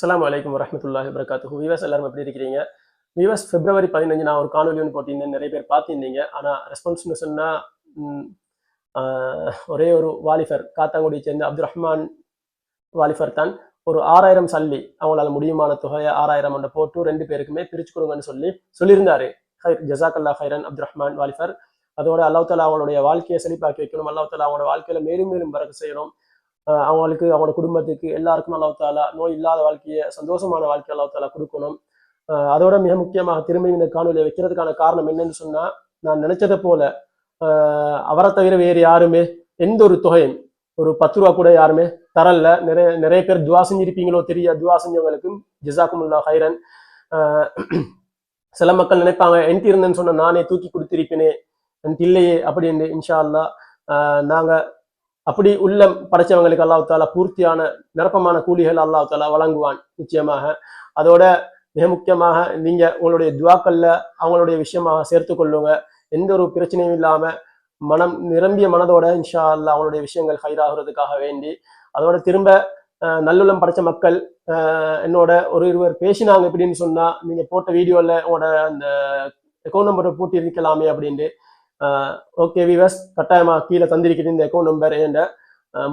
அஸ்லாம் வலைக்கம் வரமத்துல்லா வரகாத்து விவாஸ் எல்லாரும் எப்படி இருக்கிறீங்க? விவாஸ் பிப்ரவரி பதினஞ்சு நான் ஒரு காணொலி ஒன்று போட்டிருந்தேன். நிறைய பேர் பார்த்துருந்தீங்க. ஆனால் ரெஸ்பான்ஸ்னு சொன்னால் ஒரே ஒரு வாலிஃபர் காத்தாங்குடியை சேர்ந்த அப்துல் ரஹ்மான் வாலிஃபர் தான். ஒரு ஆறாயிரம் சல்லி அவங்களால முடியுமான தொகையை ஆறாயிரம் ஒன்றை போட்டு ரெண்டு பேருக்குமே பிரிச்சு கொடுங்கன்னு சொல்லி சொல்லியிருந்தாரு. ஹைர் ஜசாக்கல்லா ஹைரன் அப்துல் ரஹ்மான் வாலிஃபர் அதோட அல்லாஹ் அவங்களுடைய வாழ்க்கையை செழிப்பாக்கி வைக்கணும். அல்லாஹ் அவங்களோட வாழ்க்கையில மேலும் மேலும் பறக்க செய்யணும். அவங்களுக்கு அவங்களோட குடும்பத்துக்கு எல்லாருக்கும் அல்லாஹ் நோய் இல்லாத வாழ்க்கையை சந்தோஷமான வாழ்க்கையை அல்லாஹ் கொடுக்கணும். அதோட மிக முக்கியமாக திரும்பி இந்த காணொலியை வைக்கிறதுக்கான காரணம் என்னன்னு சொன்னா நான் நினைச்சதை போல அவரை தவிர வேறு யாருமே எந்த ஒரு தொகையும் ஒரு பத்து ரூபா கூட யாருமே தரல. நிறைய நிறைய பேர் துவா செஞ்சிருப்பீங்களோ தெரிய துவா செஞ்சவங்களுக்கும் ஜிசாக்குமுல்லா ஹைரன் சில மக்கள் நினைப்பாங்க என்கிட்ட இருந்தேன்னு சொன்ன நானே தூக்கி கொடுத்திருப்பேனே என்கிட்ட இல்லையே அப்படின்னு இன்ஷா அல்லா நாங்கள் அப்படி உள்ளம் படைச்சவங்களுக்கு அல்லாஹ் தாலா பூர்த்தியான நிரப்பமான கூலிகள் அல்லாஹ் தாலா வழங்குவான் நிச்சயமாக. அதோட மிக முக்கியமாக நீங்க உங்களுடைய துவாக்கல்ல அவங்களுடைய விஷயமாக சேர்த்து கொள்ளுங்க. எந்த ஒரு பிரச்சனையும் இல்லாம மனம் நிரம்பிய மனதோட இன்ஷா அல்லா அவங்களுடைய விஷயங்கள் ஹைராகிறதுக்காக வேண்டி அதோட திரும்ப நல்லுள்ளம் படைச்ச மக்கள் என்னோட ஒரு இருவர் பேசினாங்க எப்படின்னு சொன்னா நீங்க போட்ட வீடியோல உங்களோட அந்த அக்கௌண்ட் நம்பரை போட்டு இருக்கலாமே அப்படின்ட்டு ஓகே விவஸ் கட்டாயமாக கீழே தந்திருக்கிறது இந்த அக்கௌண்ட் நம்பர் என்ற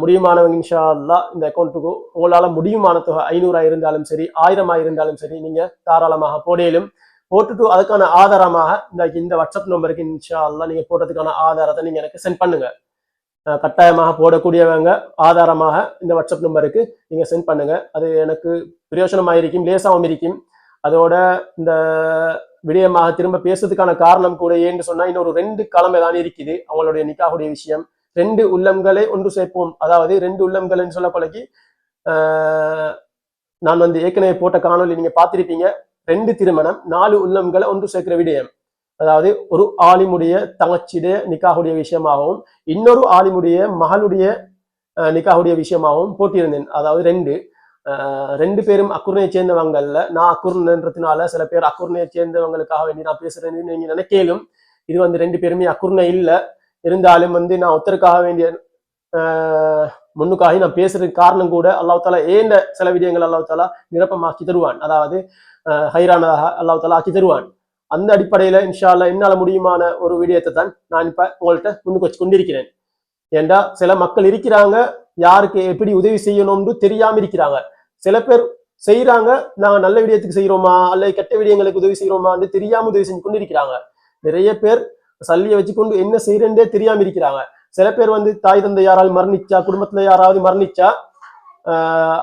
முடியுமானவங்க இன்ஷா அல்லா இந்த அக்கௌண்ட்டுக்கு உங்களால் முடியுமான தொகை ஐநூறா இருந்தாலும் சரி ஆயிரமா இருந்தாலும் சரி நீங்கள் தாராளமாக போடையிலும் போட்டுட்டு அதுக்கான ஆதாரமாக இந்த இந்த வாட்ஸ்அப் நம்பருக்கு இன்ஷா அல்லா போட்டதுக்கான போடுறதுக்கான ஆதாரத்தை நீங்கள் எனக்கு சென்ட் பண்ணுங்க. கட்டாயமாக போடக்கூடியவங்க ஆதாரமாக இந்த வாட்ஸ்அப் நம்பருக்கு நீங்கள் சென்ட் பண்ணுங்க. அது எனக்கு பிரயோஜனமாக இருக்கும் லேசாகவும் இருக்கும். அதோட இந்த விடயமாக திரும்ப பேசுறதுக்கான காரணம் கூட ஏன்னு சொன்னா இன்னொரு ரெண்டு கிழமை தான் இருக்குது. அவங்களுடைய நிக்காவுடைய விஷயம். ரெண்டு உள்ளங்களை ஒன்று சேர்ப்போம். அதாவது ரெண்டு உள்ளங்கள்னு சொல்ல பழகி நான் வந்து ஏற்கனவே போட்ட காணொலி நீங்க பார்த்திருப்பீங்க. ரெண்டு திருமணம் நாலு உள்ளங்களை ஒன்று சேர்க்கிற விடயம். அதாவது ஒரு ஆலிமுடைய தங்கச்சிடைய நிக்காவுடைய விஷயமாகவும் இன்னொரு ஆலிமுடைய மகளுடைய நிக்காகுடைய நிக்காவுடைய விஷயமாகவும் போட்டியிருந்தேன் அதாவது ரெண்டு. ரெண்டு பேரும் அக்குர்ணையை சேர்ந்தவங்கல்ல. நான் அக்குர்ணன்றதுனால சில பேர் அக்குர்ணையை சேர்ந்தவங்களுக்காக வேண்டி நான் பேசுறேன்னு நீங்க நினைக்கலும் இது வந்து ரெண்டு பேருமே அக்குர்ணை இல்லை. இருந்தாலும் வந்து நான் ஒருத்தருக்காக வேண்டிய ஆஹ், முன்னுக்காக நான் பேசுறதுக்கு காரணம் கூட அல்லாஹ் தாலா ஏந்த சில விடயங்கள் அல்லாஹ் தாலா நிரப்பமாக்கி தருவான். அதாவது ஹைரானதாக அல்லாஹ் தாலா ஆக்கி தருவான். அந்த அடிப்படையில இன்ஷா அல்லாஹ் என்னால முடியுமான ஒரு விடயத்தை தான் நான் இப்ப உங்கள்கிட்ட முன்னுக்கு வச்சு கொண்டிருக்கிறேன். ஏண்டா சில மக்கள் இருக்கிறாங்க யாருக்கு எப்படி உதவி செய்யணும்னு தெரியாம இருக்கிறாங்க. சில பேர் செய்யறாங்க நாங்க நல்ல விடயத்துக்கு செய்யறோமா அல்லது கெட்ட விடயங்களுக்கு உதவி செய்யறோமான்னு தெரியாம உதவி செஞ்சு கொண்டு இருக்கிறாங்க நிறைய பேர் சல்லியை வச்சுக்கொண்டு என்ன செய்யறேன்றே தெரியாம இருக்கிறாங்க. சில பேர் வந்து தாய் தந்தை யாராவது மரணிச்சா குடும்பத்துல யாராவது மரணிச்சா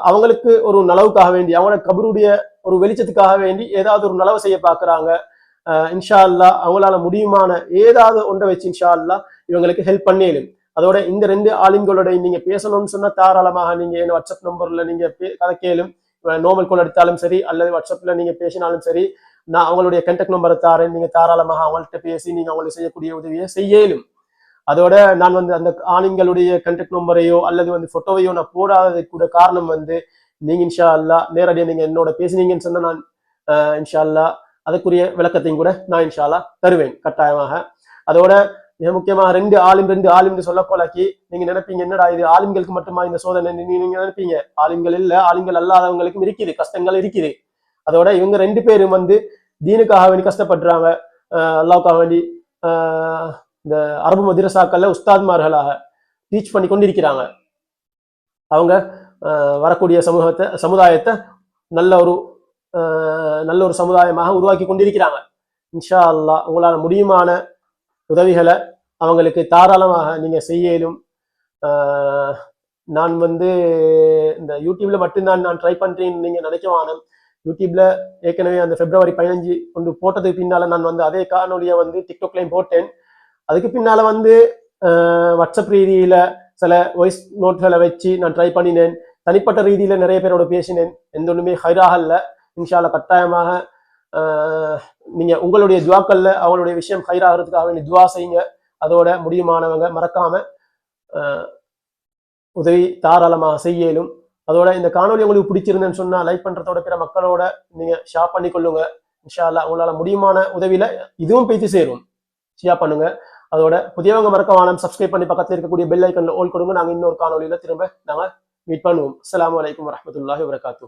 அவங்களுக்கு ஒரு நலவுக்காக வேண்டி அவங்களோட கபருடைய ஒரு வெளிச்சத்துக்காக வேண்டி ஏதாவது ஒரு நலவு செய்ய பாக்குறாங்க இன்ஷா அல்லா அவங்களால முடியுமான ஏதாவது ஒன்றை வச்சு இன்ஷா அல்லா இவங்களுக்கு ஹெல்ப் பண்ணிடும் அதோட இந்த ரெண்டு ஆளுங்களோட நீங்க பேசணும்னு சொன்னா தாராளமாக நீங்க என் வாட்ஸ்அப் நம்பர்ல நீங்க பே- கதை கேளும். நோமல் கால் எடுத்தாலும் சரி அல்லது வாட்ஸ்அப்ல நீங்க பேசினாலும் சரி நான் அவங்களுடைய கண்டக்ட் நம்பரை தாரேன். நீங்க தாராளமாக அவங்கள்ட்ட பேசி நீங்க அவங்களுக்கு செய்யக்கூடிய உதவியை செய்யலும். அதோட நான் வந்து அந்த ஆளுங்களுடைய கண்டக்ட் நம்பரையோ அல்லது வந்து போட்டோவையோ நான் போடாதது கூட காரணம் வந்து நீங்க இன்ஷா அல்லா நேரடியாக நீங்க என்னோட பேசினீங்கன்னு சொன்னா நான் இன்ஷா அல்லா அதுக்குரிய விளக்கத்தையும் கூட நான் இன்ஷா அல்லா தருவேன். கட்டாயமாக. அதோட மிக முக்கியமாக ரெண்டு ஆலிம் ரெண்டு ஆலிம்னு சொல்ல போலாக்கி நீங்க நினைப்பீங்க என்னடா இது ஆலிம்களுக்கு மட்டுமா இந்த சோதனை? நீங்க நினைப்பீங்க ஆலிம்கள் இல்ல ஆலிம்கள் அல்லாதவங்களுக்கும் இருக்குது கஷ்டங்கள் இருக்குது. அதோட இவங்க ரெண்டு பேரும் வந்து தீனுக்காக வேண்டி கஷ்டப்படுறாங்க. அல்லாவுக்காக வேண்டி இந்த அரபு மதிரசாக்கள்ல உஸ்தாத்மார்களாக டீச் பண்ணி கொண்டிருக்கிறாங்க. அவங்க வரக்கூடிய சமூகத்தை சமுதாயத்தை நல்ல ஒரு நல்ல ஒரு சமுதாயமாக உருவாக்கி கொண்டிருக்கிறாங்க. இன்ஷா அல்லாஹ் உங்களால் முடியுமான உதவிகளை அவங்களுக்கு தாராளமாக நீங்க செய்யலும். நான் வந்து இந்த யூடியூப்ல மட்டும்தான் நான் ட்ரை பண்றேன்னு நீங்க நினைக்க யூடியூப்ல ஏற்கனவே அந்த பிப்ரவரி பதினஞ்சு கொண்டு போட்டதுக்கு பின்னால நான் வந்து அதே காணொலியை வந்து டிக்டாக்லையும் போட்டேன். அதுக்கு பின்னால வந்து வாட்ஸ்அப் ரீதியில சில வாய்ஸ் நோட்களை வச்சு நான் ட்ரை பண்ணினேன். தனிப்பட்ட ரீதியில நிறைய பேரோட பேசினேன். எந்த ஒண்ணுமே ஹைராக இல்ல இன்ஷால்ல கட்டாயமாக நீங்கள் உங்களுடைய துவாக்களில் அவங்களுடைய விஷயம் ஹைராகிறதுக்காக வேண்டி துவா செய்யுங்க. அதோட முடியுமானவங்க மறக்காமல் உதவி தாராளமாக செய்யலும். அதோட இந்த காணொலி உங்களுக்கு பிடிச்சிருந்தேன்னு சொன்னால் லைக் பண்ணுறதோட பிற மக்களோட நீங்கள் ஷேர் பண்ணி கொள்ளுங்க இன்ஷா உங்களால் முடியுமான உதவியில் இதுவும் பேசி சேரும். ஷேர் பண்ணுங்க. அதோட புதியவங்க மறக்க சப்ஸ்கிரைப் பண்ணி பக்கத்தில் இருக்கக்கூடிய பெல் ஐக்கனில் ஓல் கொடுங்க. நாங்கள் இன்னொரு காணொலியில் திரும்ப நாங்கள் மீட் பண்ணுவோம். அஸ்லாம் வலைக்கம் வரமத்துல்லாஹி வரகாத்தூ